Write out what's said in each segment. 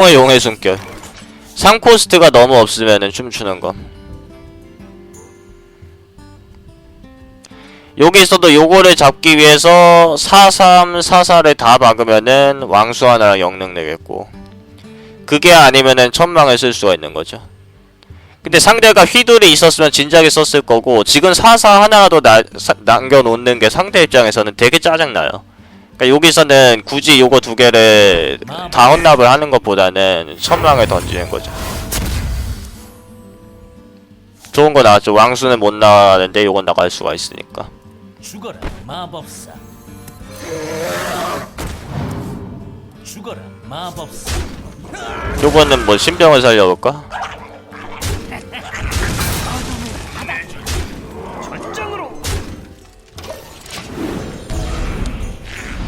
의 용의 숨결. 3코스트가 너무 없으면은 춤추는 거. 여기서도 요거를 잡기 위해서 43, 44를 다 박으면은 왕수 하나랑 영능 내겠고. 그게 아니면은 천망을 쓸 수가 있는 거죠. 근데 상대가 휘둘이 있었으면 진작에 썼을 거고 지금 44 하나라도 나, 사- 남겨놓는 게 상대 입장에서는 되게 짜증나요 그러니까 여기서는 굳이 요거 두 개를 다 혼납을 하는 것보다는 천망을 던지는 거죠. 좋은 거 나왔죠. 왕수는 못 나가는데 요건 나갈 수가 있으니까. 죽어라 마법사 죽어라 마법사 요거는 뭐 신병을 살려볼까?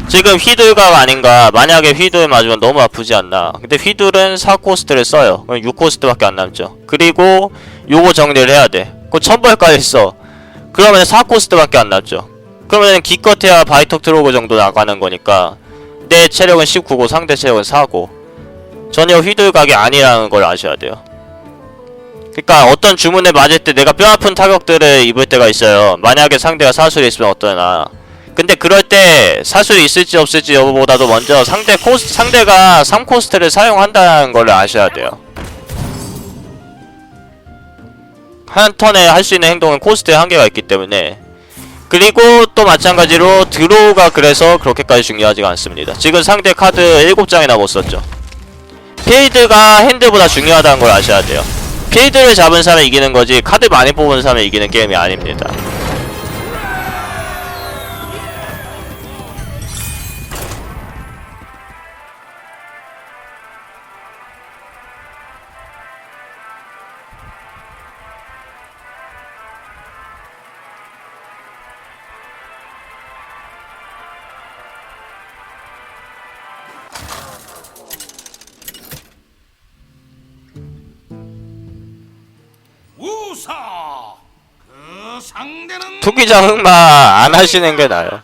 지금 휘둘각 아닌가? 만약에 휘둘 맞으면 너무 아프지 않나? 근데 휘둘은 4코스트를 써요. 그럼 6코스트밖에 안 남죠. 그리고 요거 정리를 해야 돼. 그거 천벌까지 써 그러면 4코스트밖에 안 남죠. 그러면 기껏해야 바이톡 트로그 정도 나가는 거니까 내 체력은 19고 상대 체력은 4고 전혀 휘둘각이 아니라는 걸 아셔야 돼요. 그러니까 어떤 주문에 맞을 때 내가 뼈 아픈 타격들을 입을 때가 있어요. 만약에 상대가 사술이 있으면 어떠나 근데 그럴 때 사술이 있을지 없을지 여부보다도 먼저 상대 코스 상대가 3코스트를 사용한다는 걸 아셔야 돼요. 한 턴에 할 수 있는 행동은 코스트에 한계가 있기 때문에 그리고 또 마찬가지로 드로우가 그래서 그렇게까지 중요하지가 않습니다. 지금 상대 카드 7장이나 못 썼죠. 필드가 핸드보다 중요하다는 걸 아셔야 돼요. 필드를 잡은 사람이 이기는 거지 카드 많이 뽑은 사람이 이기는 게임이 아닙니다. 우사 그 상대는 투기장 흑마 안 하시는 게 나아요.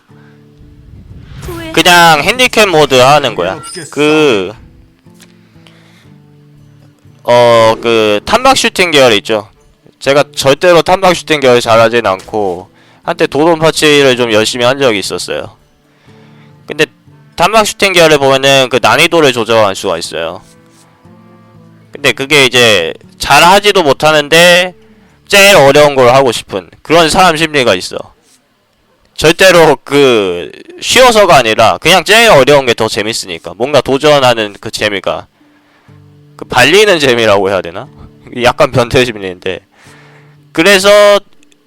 그냥 핸디캡 모드 하는 거야. 그, 어, 그, 탐박 슈팅 계열 있죠. 제가 절대로 탐박 슈팅 계열 잘하진 않고, 한때 도론 파치를 좀 열심히 한 적이 있었어요. 근데, 탐박 슈팅 계열을 보면은 그 난이도를 조정할 수가 있어요. 근데 그게 이제, 잘하지도 못하는데, 제일 어려운 걸 하고 싶은 그런 사람 심리가 있어. 절대로 그 쉬워서가 아니라 그냥 제일 어려운 게 더 재밌으니까 뭔가 도전하는 그 재미가 그 발리는 재미라고 해야 되나? 약간 변태 심리인데 그래서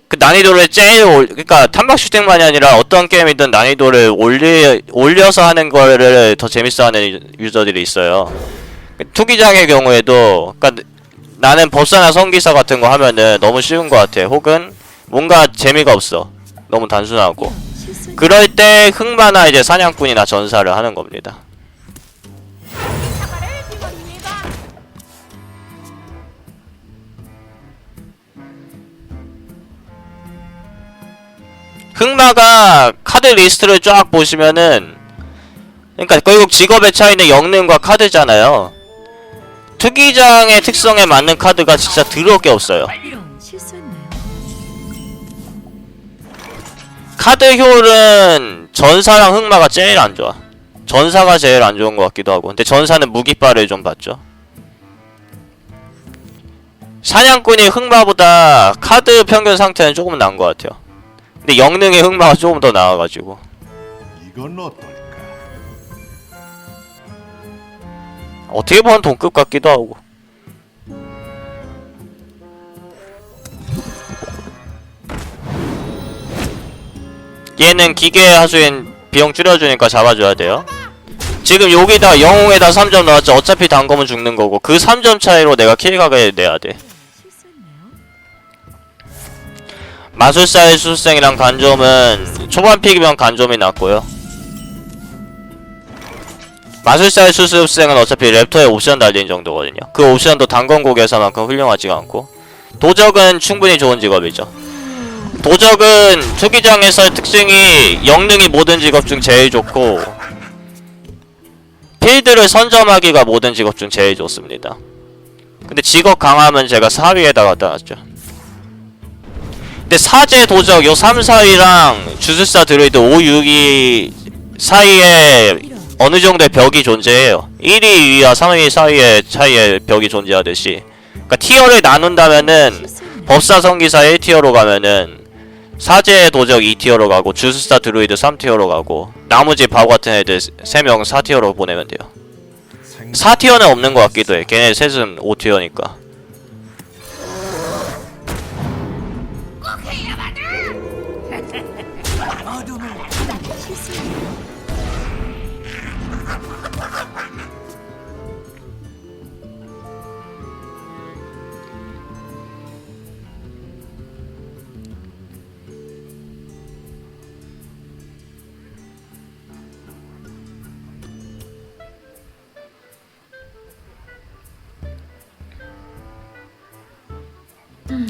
그 난이도를 제일 올 그러니까 탐박 슈팅만이 아니라 어떤 게임이든 난이도를 올리 올려서 하는 거를 더 재밌어하는 유저들이 있어요. 투기장의 경우에도 그러니까 나는 법사나 성기사 같은 거 하면은 너무 쉬운 것 같아. 혹은 뭔가 재미가 없어. 너무 단순하고. 그럴 때 흑마나 이제 사냥꾼이나 전사를 하는 겁니다. 흑마가 카드 리스트를 쫙 보시면은 그러니까 결국 직업의 차이는 영능과 카드잖아요. 투기장의 특성에 맞는 카드가 진짜 더럽게 없어요. 카드 효율은 전사랑 흑마가 제일 안 좋아. 전사가 제일 안 좋은 것 같기도 하고. 근데 전사는 무기빨을 좀 받죠. 사냥꾼이 흑마보다 카드 평균 상태는 조금 나은 것 같아요. 근데 영능의 흑마가 조금 더 나아가지고. 이건 어떨 어떻게 보면 동급 같기도 하고. 얘는 기계 하수인 비용 줄여주니까 잡아줘야 돼요. 지금 여기다 영웅에다 3점 넣었죠. 어차피 단검은 죽는 거고 그 3점 차이로 내가 킬각을 내야 돼. 마술사의 수생이랑 간점은 초반 픽이면 간점이 낫고요. 마술사의 수습생은 어차피 랩터에 옵션 달린 정도거든요. 그 옵션도 단검곡에서만큼 훌륭하지가 않고 도적은 충분히 좋은 직업이죠. 도적은 투기장에서의 특징이 영능이 모든 직업 중 제일 좋고 필드를 선점하기가 모든 직업 중 제일 좋습니다. 근데 직업 강함은 제가 4위에다 갖다 놨죠. 근데 사제 도적 요 3, 4위랑 주술사 드루이드 5, 6위 사이에 어느 정도의 벽이 존재해요. 1위, 2위와 3위, 4위의 차이에 벽이 존재하듯이. 그러니까 티어를 나눈다면은 실수했네요. 법사 성 기사 1티어로 가면은 사제 도적 2티어로 가고 주술사 드루이드 3티어로 가고 나머지 바보 같은 애들 3명 4티어로 보내면 돼요. 4티어는 없는 것 같기도 해. 걔네 셋은 5티어니까.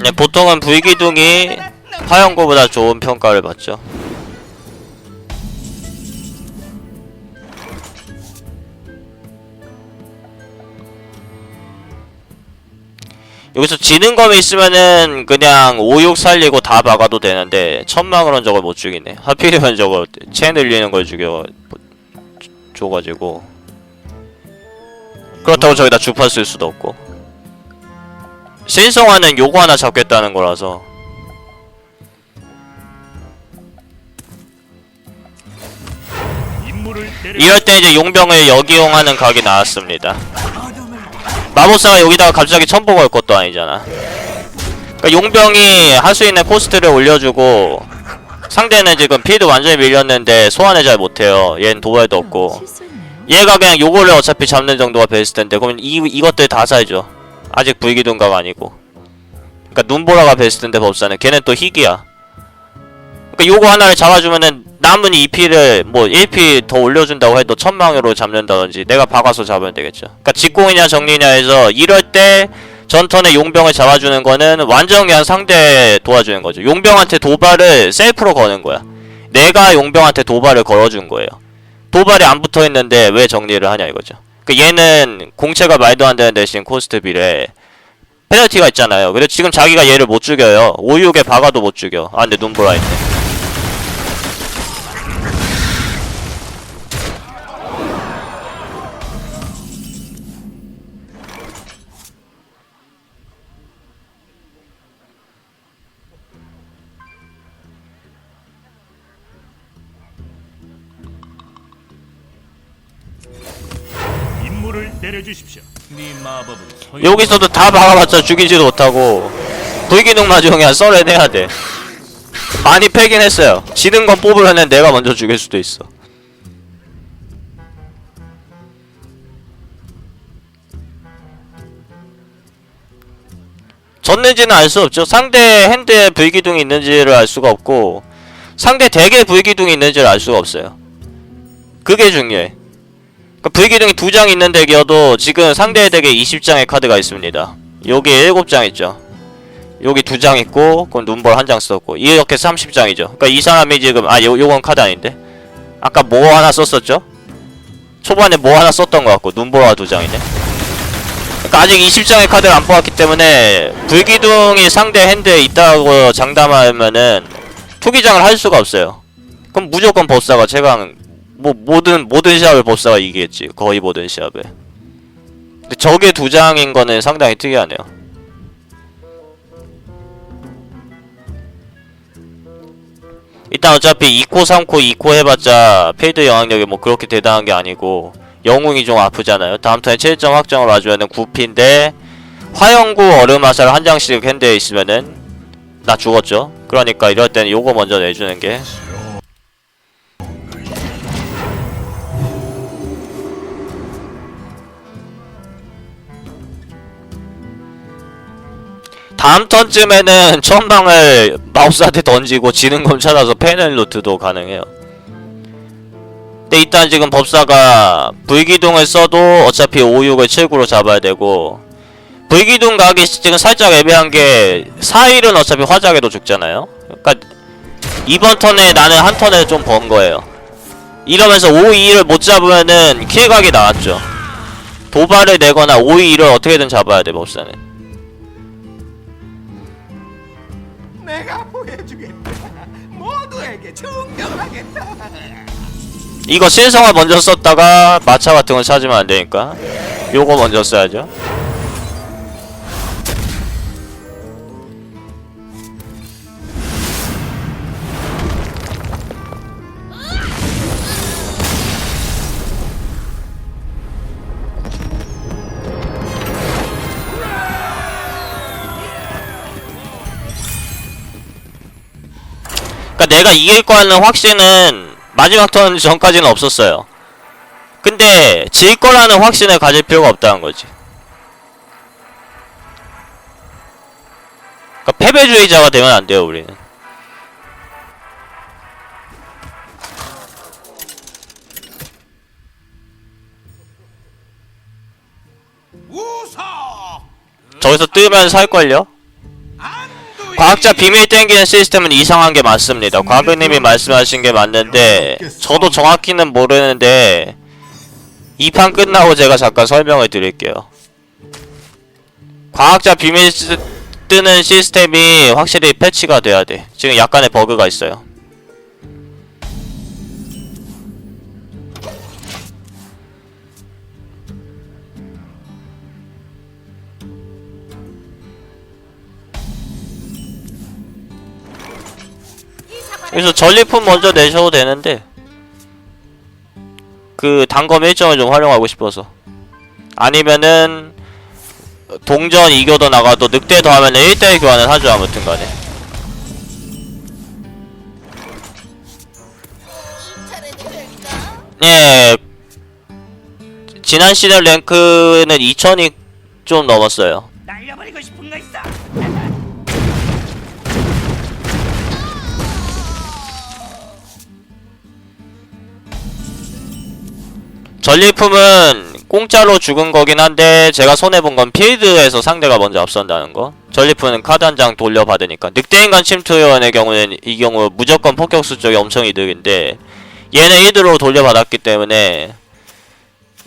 네, 보통은 불기둥이 화영고보다 좋은 평가를 받죠. 여기서 지는 검이 있으면은 그냥 5, 6 살리고 다 막아도 되는데 천막으로는 저걸 못 죽이네. 하필이면 저거 채 늘리는 걸 죽여 줘가지고 그렇다고 저기다 주파 쓸 수도 없고 신성화는 요거 하나 잡겠다는 거라서 이럴 때 이제 용병을 역이용하는 각이 나왔습니다. 마법사가 여기다가 갑자기 걸 것도 아니잖아. 그러니까 용병이 할 수 있는 코스트를 올려주고 상대는 지금 필드 완전히 밀렸는데 소환을 잘 못해요. 얘는 도발도 없고. 얘가 그냥 요거를 어차피 잡는 정도가 베스트 텐데 그러면 이 이것들 다 살죠. 아직 불기둥가가 아니고. 그러니까 눈보라가 베스트인데 법사는 걔는 또 희귀야. 그러니까 요거 하나를 잡아주면은 남은 2피를 뭐 1피 더 올려준다고 해도 천망으로 잡는다든지 내가 박아서 잡으면 되겠죠. 그러니까 직공이냐 정리냐 해서 이럴 때 전턴에 용병을 잡아주는 거는 완전 그냥 상대 도와주는 거죠. 용병한테 도발을 셀프로 거는 거야. 내가 용병한테 도발을 걸어준 거예요. 도발이 안 붙어 있는데 왜 정리를 하냐 이거죠. 그 얘는 공채가 말도 안 되는 대신 코스트 비례 페널티가 있잖아요. 그래서 지금 자기가 얘를 못 죽여요. 오육에 박아도 못 죽여. 아 근데 눈보라 있네. 내려주십시오. 네 마법은 소용 여기서도 다 박아봤자 죽이지도 못하고 불기둥 마저 그냥 썰어내야 돼. 많이 패긴 했어요. 지는 건 뽑으면은 내가 먼저 죽일 수도 있어. 졌는지는 알 수 없죠. 상대 핸드에 불기둥이 있는지를 알 수가 없고 상대 덱에 불기둥이 있는지를 알 수가 없어요. 그게 중요해. 그러니까 불기둥이 두장 있는 덱이어도 지금 상대 덱에 20장의 카드가 있습니다. 여기 7장 있죠. 여기 두장 있고 그럼 눈볼 한장 썼고 이렇게 30장이죠. 그러니까 이 사람이 지금 아 요, 요건 카드 아닌데 아까 뭐 하나 썼었죠? 초반에 뭐 하나 썼던 것 같고 눈보라 두 장이네. 그러니까 아직 20장의 카드를 안 뽑았기 때문에 불기둥이 상대 핸드에 있다고 장담하면은 투기장을 할 수가 없어요. 그럼 무조건 보스가 최강 뭐 모든 모든 시합을 보스가 이기겠지. 거의 모든 시합에. 근데 저게 두 장인 거는 상당히 특이하네요. 일단 어차피 2코 3코 2코 해봤자 페이드 영향력이 뭐 그렇게 대단한 게 아니고 영웅이 좀 아프잖아요. 다음 턴에 7점 확정을 와주면은 9피인데 화영구 얼음 화살 한 장씩 핸드에 있으면은 나 죽었죠. 그러니까 이럴 때는 요거 먼저 내주는 게 다음 턴쯤에는 천방을 마우스한테 던지고 지는 검 찾아서 패널 루트도 가능해요. 근데 일단 지금 법사가 불기둥을 써도 어차피 5, 6을 7구로 잡아야 되고 불기둥 각이 지금 살짝 애매한 게 4일은 어차피 화작에도 죽잖아요. 그러니까 이번 턴에 나는 한 턴을 좀번 거예요. 이러면서 5-2를 못 잡으면은 킬각이 나왔죠 도발을 내거나 5-2를 어떻게든 잡아야 돼 법사는 내가 보여주겠다. 모두에게 증명하겠다. 이거 신성화 먼저 썼다가 마차 같은 거 찾으면 안 되니까 요거 먼저 써야죠 내가 이길 거라는 확신은 마지막 턴 전까지는 없었어요. 근데 질 거라는 확신을 가질 필요가 없다는 거지. 그러니까 패배주의자가 되면 안 돼요, 우리는. 저기서 뜨면 살걸요? 과학자 비밀 땡기는 시스템은 이상한 게 맞습니다. 과학님이 말씀하신 게 맞는데 저도 정확히는 모르는데 이 판 끝나고 제가 잠깐 설명을 드릴게요. 과학자 비밀 시- 뜨는 시스템이 확실히 패치가 돼야 돼. 지금 약간의 버그가 있어요. 그래서 전리품 먼저 내셔도 되는데 그 단검 일정을 좀 활용하고 싶어서. 아니면은 동전 이겨도 나가도 늑대 더하면 1대1 교환을 하죠 아무튼 간에. 예. 지난 시즌 랭크는 2000이 좀 넘었어요. 날려버리고 싶은 거 있어. 전리품은 공짜로 죽은 거긴 한데 제가 손해본 건 필드에서 상대가 먼저 앞선다는 거. 전리품은 카드 한 장 돌려받으니까. 늑대인간 침투요원의 경우는 이 경우 무조건 폭격수 쪽이 엄청 이득인데 얘는 1드로 돌려받았기 때문에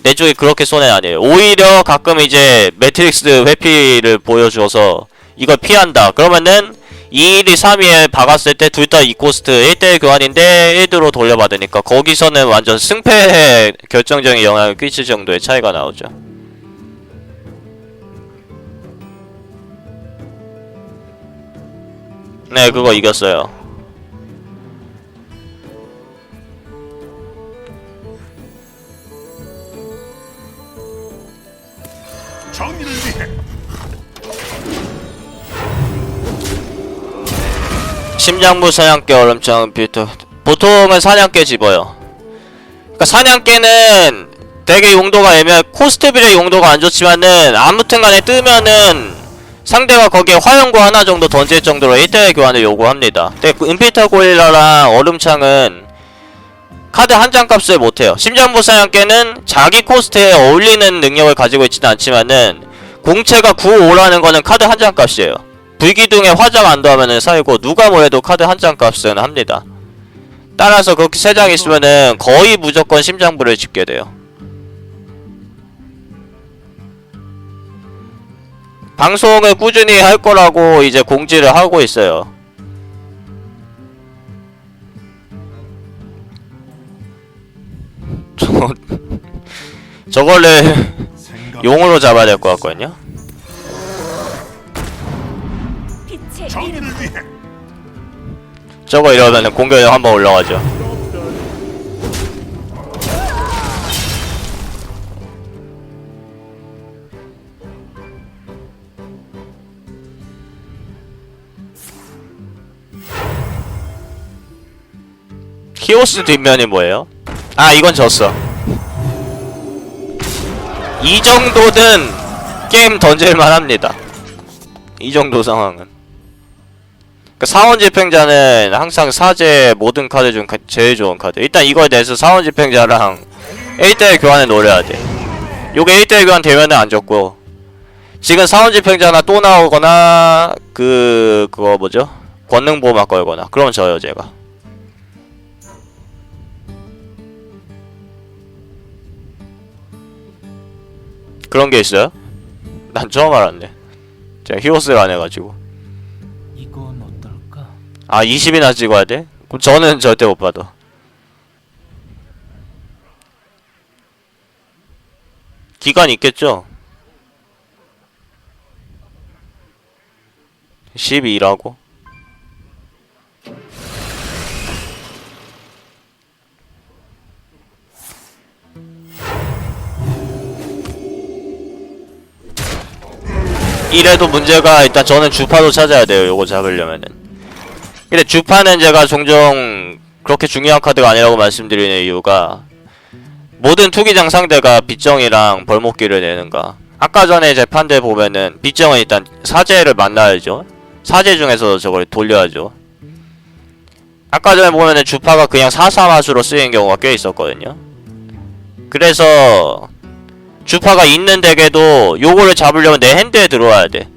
내 쪽이 그렇게 손해 아니에요. 오히려 가끔 이제 매트릭스 회피를 보여줘서 이걸 피한다. 그러면은 2일이 3일 박았을 때 둘다 2코스트 1대1 교환인데 1드로 돌려받으니까 거기서는 완전 승패에 결정적인 영향을 끼칠 정도의 차이가 나오죠. 네, 그거 이겼어요. 심장부 사냥개 얼음장 필터 보통은 사냥개 집어요. 그러니까 사냥개는 되게 용도가 애매해. 코스트 빌의 용도가 안 좋지만은 아무튼 간에 뜨면은 상대가 거기에 화염구 하나 정도 던질 정도로 1대1 교환을 요구합니다. 근데 그 은필터 고릴라랑 얼음창은 카드 한 장 값을 못해요. 심장부 사냥개는 자기 코스트에 어울리는 능력을 가지고 있지는 않지만은 공채가 9, 5라는 거는 카드 한 장 값이에요 불기둥에 화장 안 더하면은 살고 누가 뭐해도 카드 한 장 값은 합니다. 따라서 그렇게 세 장 있으면은 거의 무조건 심장부를 집게 돼요. 방송을 꾸준히 할 거라고 이제 공지를 하고 있어요. 저 생각 용으로 잡아야 될 것 같거든요. 정의를 위해 저거 이러면은 공격력 한번 올라가죠. 히오스 뒷면이 뭐예요? 아 이건 졌어. 이 정도는 게임 던질만 합니다. 이 정도 상황은. 그 사원 집행자는 항상 사제 모든 카드 중 제일 좋은 카드. 일단 이거에 대해서 사원 집행자랑 1대1 교환을 노려야 돼. 요게 1대1 교환 되면은 안 좋고. 지금 사원 집행자나 또 나오거나, 그, 그거 뭐죠? 권능보호막 걸거나. 그럼 저요, 제가. 그런 게 있어요? 난 처음 알았네. 제가 히오스를 안 해가지고. 아 20이나 찍어야 돼? 그럼 저는 절대 못 받아. 기간 있겠죠? 12라고? 이래도 문제가 일단 저는 주파도 찾아야 돼요. 요거 잡으려면은. 근데 주파는 제가 종종 그렇게 중요한 카드가 아니라고 말씀드리는 이유가 모든 투기장 상대가 빗정이랑 벌목기를 내는가. 아까 전에 재판대 보면은 빗정은 일단 사제를 만나야죠. 사제 중에서 저걸 돌려야죠. 아까 전에 보면은 주파가 그냥 사사마수로 쓰이는 경우가 꽤 있었거든요. 그래서 주파가 있는 덱에도 요거를 잡으려면 내 핸드에 들어와야 돼.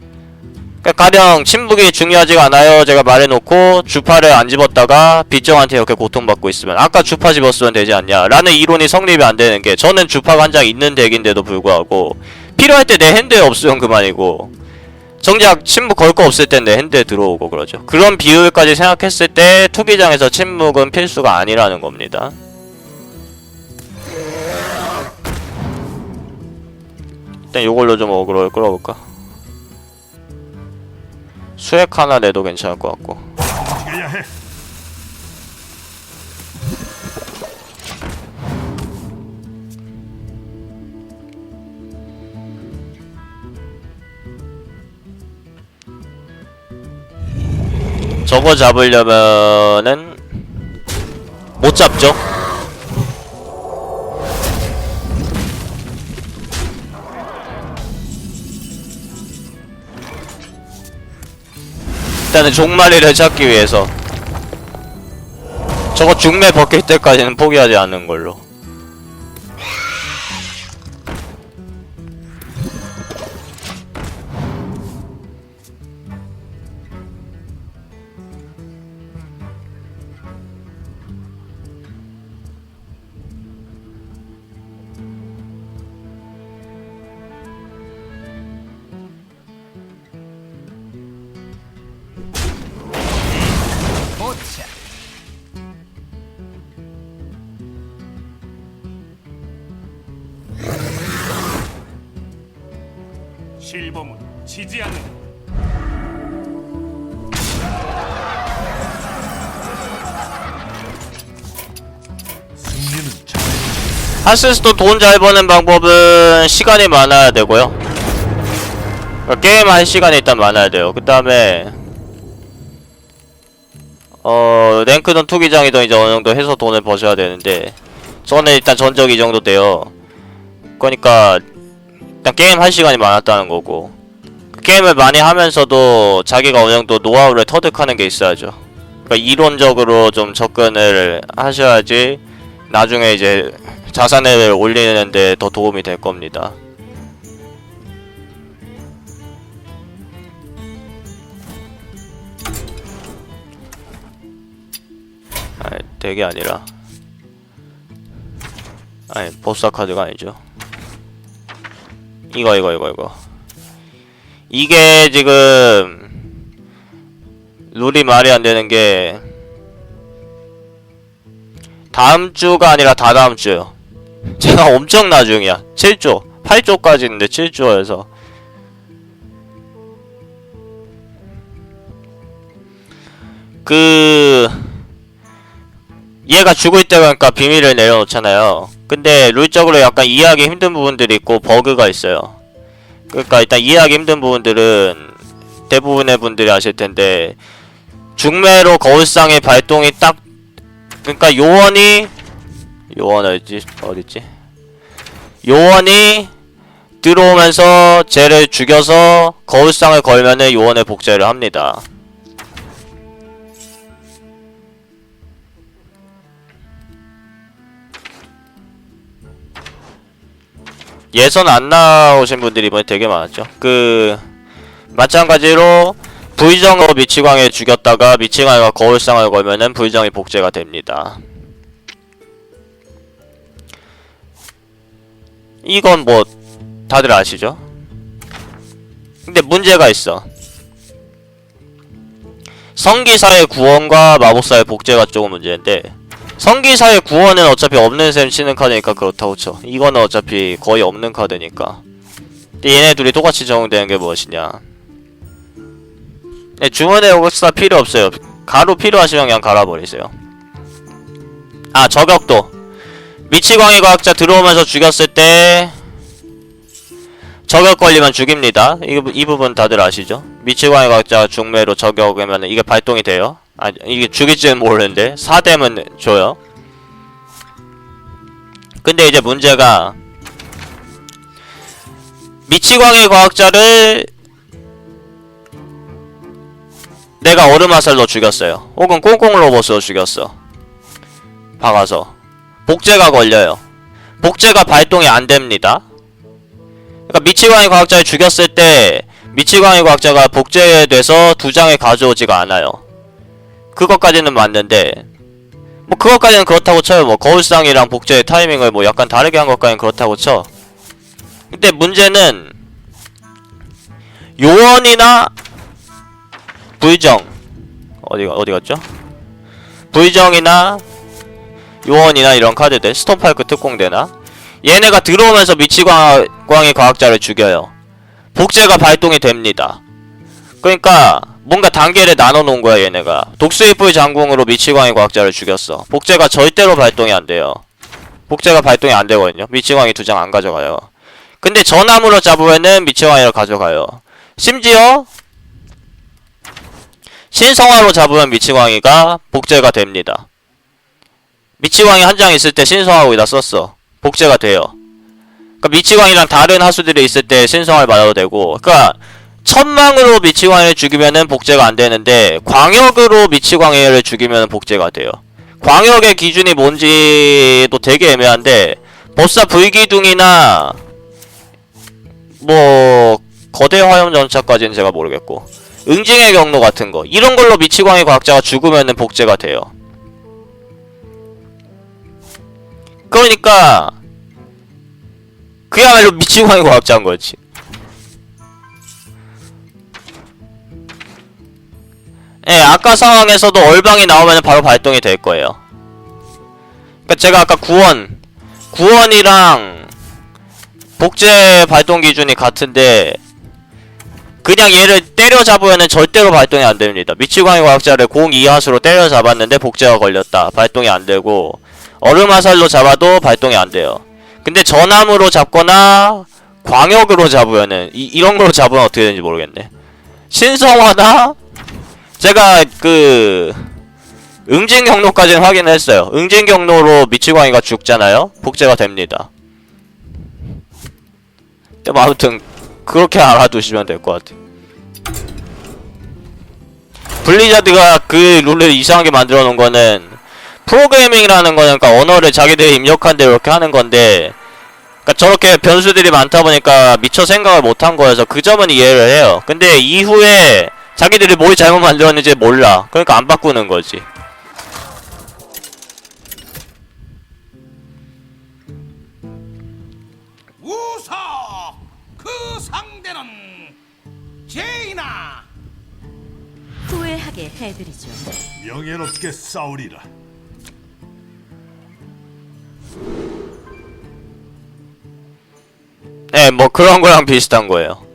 그러니까 가령 침묵이 중요하지가 않아요. 제가 말해놓고 주파를 안 집었다가 빗정한테 이렇게 고통받고 있으면 아까 주파 집었으면 되지 않냐 라는 이론이 성립이 안 되는 게 저는 주파가 한 장 있는 덱인데도 불구하고 필요할 때 내 핸드에 없으면 그만이고 정작 침묵 걸 거 없을 땐 내 핸드에 들어오고 그러죠. 그런 비율까지 생각했을 때 투기장에서 침묵은 필수가 아니라는 겁니다. 일단 요걸로 좀 어그로를 끌어볼까? 수액 하나 내도 괜찮을 것 같고. 저거 잡으려면은 못 잡죠. 일단은 종마리를 찾기 위해서 저거 중매 벗길 때까지는 포기하지 않는 걸로. 하스스톤 돈잘 버는 방법은 시간이 많아야 되고요. 게임 할 시간이 일단 많아야 돼요. 그 다음에 어 랭크든 투기장이든 이제 어느 정도 해서 돈을 버셔야 되는데 저는 일단 전적 이 정도 돼요. 그러니까 일단 게임 할 시간이 많았다는 거고 그 게임을 많이 하면서도 자기가 어느 정도 노하우를 터득하는 게 있어야죠. 그러니까 이론적으로 좀 접근을 하셔야지 나중에 이제 자산을 올리는데 더 도움이 될 겁니다. 아니, 되게 아니라. 아니, 보스 카드가 아니죠. 이거, 이거, 이거, 이거. 이게 지금, 룰이 말이 안 되는 게, 다음 주가 아니라 다다음 주요. 제가 엄청 나중이야. 7조. 8조까지 있는데 7조여서. 그 얘가 죽을 때 그러니까 비밀을 내려놓잖아요. 근데 룰적으로 약간 이해하기 힘든 부분들이 있고 버그가 있어요. 그러니까 일단 이해하기 힘든 부분들은 대부분의 분들이 아실 텐데 중매로 거울상의 발동이 딱 그러니까 요원이 요원 어디지 어딨지 요원이 들어오면서 쟤를 죽여서 거울상을 걸면은 요원의 복제를 합니다. 예선 안 나오신 분들이 이번에 되게 많았죠. 그 마찬가지로 불정으로 미치광을 죽였다가 미치광이가 거울상을 걸면은 불정이 복제가 됩니다. 이건 뭐 다들 아시죠? 근데 문제가 있어. 성기사의 구원과 마법사의 복제가 조금 문제인데 성기사의 구원은 어차피 없는 셈 치는 카드니까 그렇다고 쳐. 이거는 어차피 거의 없는 카드니까. 근데 얘네 둘이 똑같이 적용되는 게 무엇이냐? 네, 주문의 오각사 필요 없어요. 가루 필요하시면 그냥 갈아버리세요. 아 저격도 미치광이 과학자 들어오면서 죽였을 때 저격 걸리면 죽입니다. 이, 부- 이 부분 다들 아시죠? 미치광이 과학자 중매로 저격하면 이게 발동이 돼요. 아 이게 죽일지는 모르는데 4댐은 줘요. 근데 이제 문제가 미치광이 과학자를 내가 얼음 화살로 죽였어요. 혹은 꽁꽁 로봇으로 죽였어. 박아서 복제가 걸려요. 복제가 발동이 안 됩니다. 그러니까 미치광이 과학자를 죽였을 때 미치광이 과학자가 복제돼서 두 장을 가져오지가 않아요. 그것까지는 맞는데 뭐 그것까지는 그렇다고 쳐요. 뭐 거울상이랑 복제의 타이밍을 뭐 약간 다르게 한 것까지는 그렇다고 쳐. 근데 문제는 요원이나 불정 어디가 어디 갔죠? 불정이나 요원이나 이런 카드들 스톰파이크 특공대나 얘네가 들어오면서 미치광이 과학자를 죽여요. 복제가 발동이 됩니다. 그러니까 뭔가 단계를 나눠 놓은 거야 얘네가. 독수의 뿔 장궁으로 미치광이 과학자를 죽였어. 복제가 절대로 발동이 안 돼요. 복제가 발동이 안 되거든요. 미치광이 두 장 안 가져가요. 근데 전함으로 잡으면은 미치광이를 가져가요. 심지어 신성화로 잡으면 미치광이가 복제가 됩니다 미치광이 한 장 있을 때 신성하고다 썼어. 복제가 돼요. 그러니까 미치광이랑 다른 하수들이 있을 때 신성을 받아도 되고, 그러니까 천망으로 미치광이를 죽이면은 복제가 안 되는데 광역으로 미치광이를 죽이면 복제가 돼요. 광역의 기준이 뭔지도 되게 애매한데 법사 불기둥이나 뭐 거대 화염 전차까지는 제가 모르겠고 응징의 경로 같은 거 이런 걸로 미치광이 과학자가 죽으면은 복제가 돼요. 그러니까 그야말로 미치광이 과학자인 거지. 예, 아까 상황에서도 얼방이 나오면 바로 발동이 될 거예요. 그러니까 제가 아까 구원, 구원이랑 복제 발동 기준이 같은데 그냥 얘를 때려잡으면 절대로 발동이 안 됩니다. 미치광이 과학자를 02하수로 때려잡았는데 복제가 걸렸다. 발동이 안 되고 얼음 화살로 잡아도 발동이 안 돼요. 근데 전함으로 잡거나 광역으로 잡으면은 이, 이런 걸로 잡으면 어떻게 되는지 모르겠네. 신성화나 제가 그 응징 경로까지는 확인을 했어요. 응징 경로로 미치광이가 죽잖아요. 복제가 됩니다. 뭐 아무튼 그렇게 알아두시면 될 것 같아요. 블리자드가 그 룰을 이상하게 만들어 놓은 거는 프로그래밍이라는 거는 그러니까 언어를 자기들이 입력한 대로 이렇게 하는 건데 그러니까 저렇게 변수들이 많다 보니까 미처 생각을 못한 거여서 그 점은 이해를 해요. 근데 이후에 자기들이 뭘 잘못 만들었는지 몰라. 그러니까 안 바꾸는 거지. 웃어 그 상대는 제이나 후회하게 해드리죠. 명예롭게 싸우리라. 네, 뭐 그런 거랑 비슷한 거예요.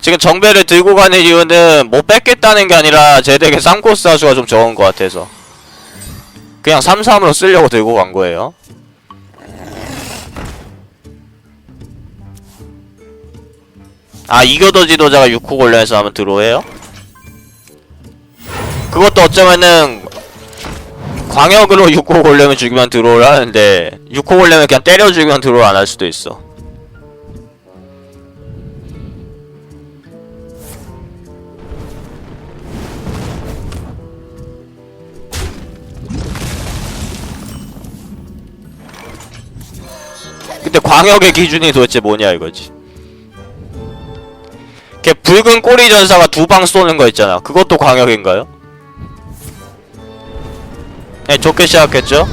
지금 정배를 들고 가는 이유는 못 뺏겠다는 게 아니라 제 덱에 쌍코스 하수가 좀 적은 것 같아서 그냥 3-3으로 쓰려고 들고 간 거예요. 아 이교도 지도자가 6호 골련에서 하면 드로해요? 그것도 어쩌면은 광역으로 6호 골렘을 죽이면 드로우를 하는데 6호 골렘을 그냥 때려 죽이면 드로우 안할 수도 있어. 근데 광역의 기준이 도대체 뭐냐 이거지. 걔 붉은 꼬리 전사가 두 방 쏘는 거 있잖아. 그것도 광역인가요? 네, 좋게 시작했죠.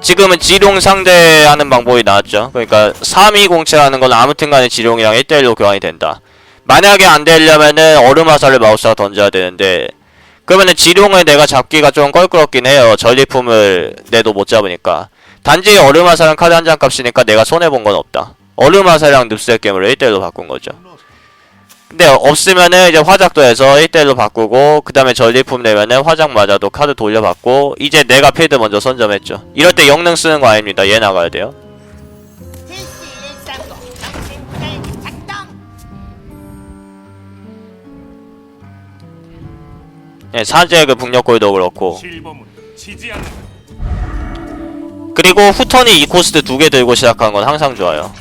지금은 지룡 상대하는 방법이 나왔죠. 그러니까 3207하는 건 아무튼 간에 지룡이랑 1대1로 교환이 된다. 만약에 안 되려면은 얼음 화살을 마우스가 던져야 되는데 그러면은 지룡을 내가 잡기가 좀 껄끄럽긴 해요. 전리품을 내도 못 잡으니까. 단지 얼음 화살은 카드 한 장 값이니까 내가 손해본 건 없다. 얼음 화살이랑 늪새 깨물을 1대1로 바꾼 거죠. 근데 없으면은 이제 화작도 해서 1대1로 바꾸고 그 다음에 전리품 내면은 화작 맞아도 카드 돌려받고 이제 내가 필드 먼저 선점했죠. 이럴 때 영능 쓰는 거 아닙니다. 얘 나가야 돼요. 실시 130 정신 끌기 작동 예, 사제 그 북녘골도 그렇고 그리고 후턴이 이 코스트 두 개 들고 시작한 건 항상 좋아요.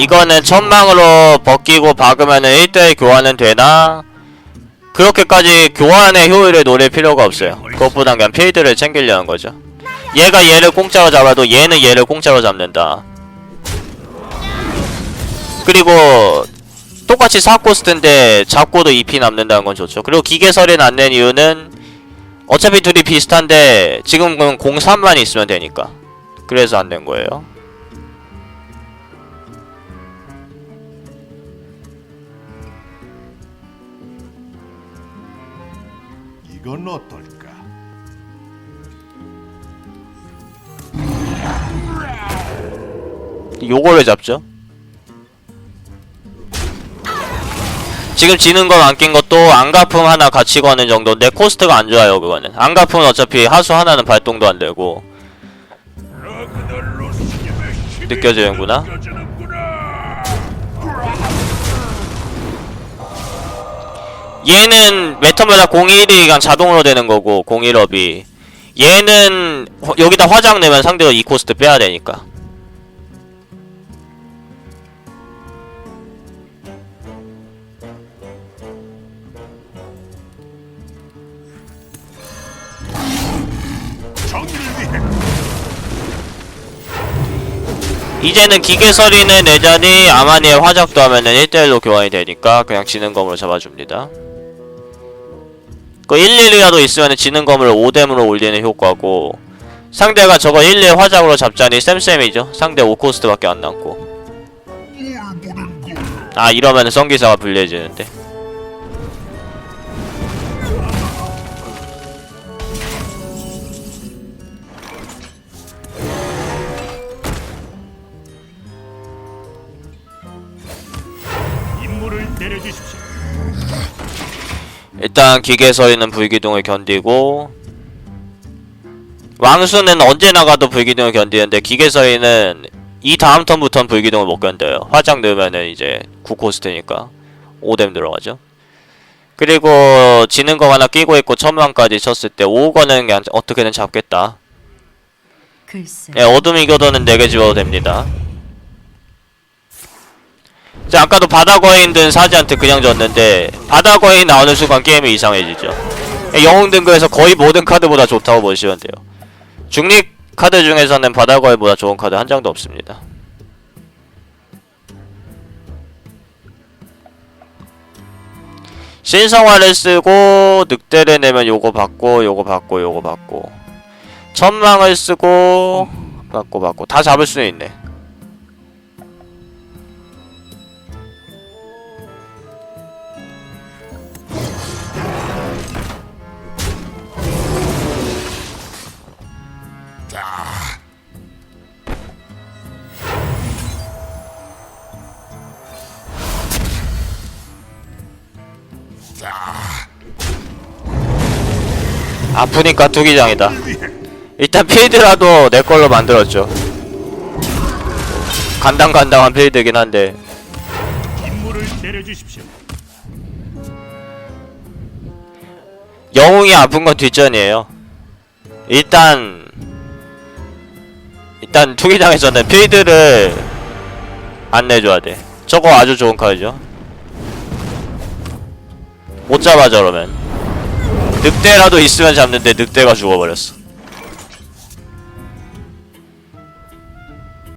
이거는 천망으로 벗기고 박으면은 1대1 교환은 되나? 그렇게까지 교환의 효율을 노릴 필요가 없어요. 그것보단 그냥 필드를 챙기려는 거죠. 얘가 얘를 공짜로 잡아도 얘는 얘를 공짜로 잡는다. 그리고 똑같이 4코스트인데 잡고도 2피 남는다는 건 좋죠. 그리고 기계설이 안낸 이유는 어차피 둘이 비슷한데 지금은 03만 있으면 되니까. 그래서 안 된 거예요. 이건 어떨까? 요걸 왜 잡죠? 지금 지는 건 안 낀 것도 안가품 하나 같이 거는 정도인데 코스트가 안 좋아요 그거는 안가품은 어차피 하수 하나는 발동도 안 되고 느껴지는구나 얘는 01이 그냥 자동으로 되는 거고 01업이. 얘는 화- 여기다 화장 내면 상대가 이 코스트 빼야 되니까. 이제는 기계설이는 내자니 아마니의 화작도 하면은 1대1로 교환이 되니까 그냥 지는 검으로 잡아줍니다. 그 11이라도 있으면 지는 검을 5뎀으로 올리는 효과고 상대가 저거 11 화작으로 잡자니 쌤쌤이죠. 상대 5코스트밖에 안 남고 아 이러면 은 성기사가 불리해지는데 일단 기계설이는 불기둥을 견디고 왕수는 언제 나가도 불기둥을 견디는데 기계설이는 이 다음 턴부터는 불기둥을 못 견뎌요. 화장 넣으면은 이제 9코스트니까 5뎀 들어가죠. 그리고 지는 거 하나 끼고 있고 천만까지 쳤을 때 5거는 그냥 어떻게든 잡겠다. 글쎄. 예, 어둠 이 겨도는 4개 집어도 됩니다. 자, 아까도 바다 거인 든 사지한테 그냥 졌는데 바다 거인 나오는 순간 게임이 이상해지죠. 예, 영웅 등급에서 거의 모든 카드보다 좋다고 보시면 돼요. 중립 카드 중에서는 바다 거인보다 좋은 카드 한 장도 없습니다. 신성화를 쓰고 늑대를 내면 요거 받고 요거 받고 요거 받고 천망을 쓰고 받고 받고 다 잡을 수는 있네. 아프니까 투기장이다. 일단 필드라도 내 걸로 만들었죠. 간당간당한 필드긴 한데. 영웅이 아픈 건 뒷전이에요. 일단 일단 투기장에서는 필드를 안 내줘야 돼. 저거 아주 좋은 카드죠. 못 잡아 저러면 늑대라도 있으면 잡는데 늑대가 죽어버렸어.